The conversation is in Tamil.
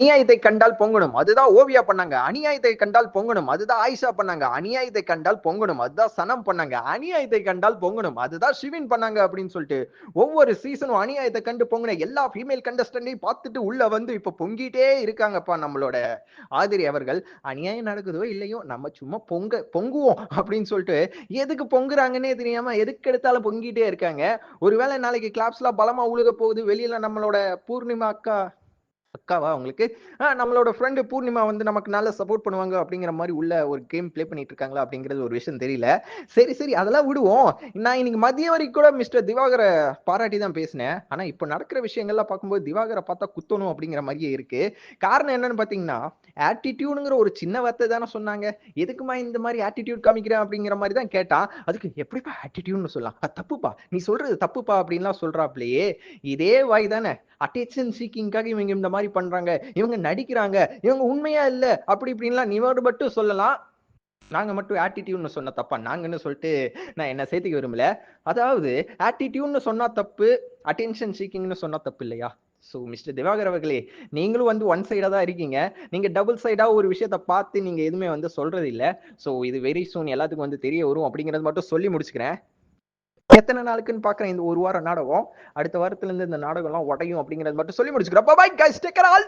அநியாயத்தை கண்டால் பொங்கணும். அதுதான் ஓவியா பண்ணாங்க. அநியாயத்தை கண்டால் பொங்கணும். அதுதான் ஆயிஷா பண்ணாங்க. அநியாயத்தை கண்டால் பொங்கணும். அதுதான் சனம் பண்ணாங்க. அநியாயத்தை கண்டால் பொங்கணும். அதுதான் சிவின் பண்ணாங்க அப்படின்னு சொல்லிட்டு ஒவ்வொரு சீசனும் அநியாயத்தை கண்டு பொங்கின எல்லா ஃபீமேல் கண்டஸ்டன்டையும் பார்த்துட்டு உள்ள வந்து இப்ப பொங்கிட்டே இருக்காங்கப்பா நம்மளோட ஆதிரி அவர்கள். அநியாயம் நடக்குதோ இல்லையோ நம்ம சும்மா பொங்க பொங்குவோம் அப்படின்னு சொல்லிட்டு எதுக்கு பொங்குறாங்கன்னே தெரியாம எதுக்கு எடுத்தாலும் பொங்கிட்டே இருக்காங்க. ஒருவேளை நாளைக்கு கிளாப்ஸ்லாம் பலமா உழுக போகுது. வெளியில நம்மளோட பூர்ணிமா அக்கா. அக்காவா உங்களுக்கு? நம்மளோட ஃப்ரெண்டு பூர்ணிமா வந்து நமக்கு நல்ல சப்போர்ட் பண்ணுவாங்க அப்படிங்கிற மாதிரி உள்ள ஒரு கேம் ப்ளே பண்ணிட்டு இருக்காங்களா அப்படிங்கிறது ஒரு விஷயம் தெரியல. சரி சரி அதெல்லாம் விடுவோம். நான் இன்னைக்கு மதிய வரைக்கும் கூட மிஸ்டர் திவாகரை பாராட்டி தான் பேசினேன். ஆனா இப்போ நடக்கிற விஷயங்கள்லாம் பார்க்கும்போது திவாகரை பார்த்தா குத்தணும் அப்படிங்கிற மாதிரியே இருக்கு. காரணம் என்னன்னு பாத்தீங்கன்னா ஆட்டிடியூடுங்கிற ஒரு சின்ன வார்த்தை தானே சொன்னாங்க. எதுக்குமா இந்த மாதிரி ஆட்டிடியூட் காமிக்கிறேன் அப்படிங்கிற மாதிரி தான் கேட்டான். அதுக்கு எப்படிப்பா ஆட்டிடியூட்னு சொல்லலாம்? தப்புப்பா. நீ சொல்றது தப்புப்பா அப்படின்லாம் சொல்றாப்லையே. இதே வாய் தானே. அட்டென்ஷன் சீக்கிங்காக இவங்க இந்த மாதிரி பண்றாங்க. இவங்க நடிக்கிறாங்க. இவங்க உண்மையா இல்ல. அப்படி இப்படின்லாம் நீ மட்டும் சொல்லலாம். நாங்க மட்டும் ஆட்டிடியூட்னு சொன்ன தப்பா? நாங்கன்னு சொல்லிட்டு நான் என்ன சேர்த்துக்க விரும்பல. அதாவது ஆட்டிடியூட்னு சொன்னா தப்பு. அட்டென்ஷன் சீக்கிங்னு சொன்னா தப்பு இல்லையா? ஸோ மிஸ்டர் திவாகர் அவர்களே நீங்களும் வந்து ஒன் சைடா தான் இருக்கீங்க. நீங்க டபுள் சைடா ஒரு விஷயத்த பார்த்து நீங்க எதுவுமே வந்து சொல்றது இல்ல ஸோ இது வெரி சூன் எல்லாத்துக்கும் வந்து தெரிய வரும் அப்படிங்கிறது மட்டும் சொல்லி முடிச்சுக்கிறேன். எத்தனை நாளுக்குன்னு பாக்குறேன் இந்த ஒரு வாரம் நாடகம். அடுத்த வாரத்துல இருந்து இந்த நாடகம் எல்லாம் உடையும் அப்படிங்கறது மட்டும் சொல்லி முடிச்சுக்கிறேன் பாய் கைஸ் டேக் ஆல்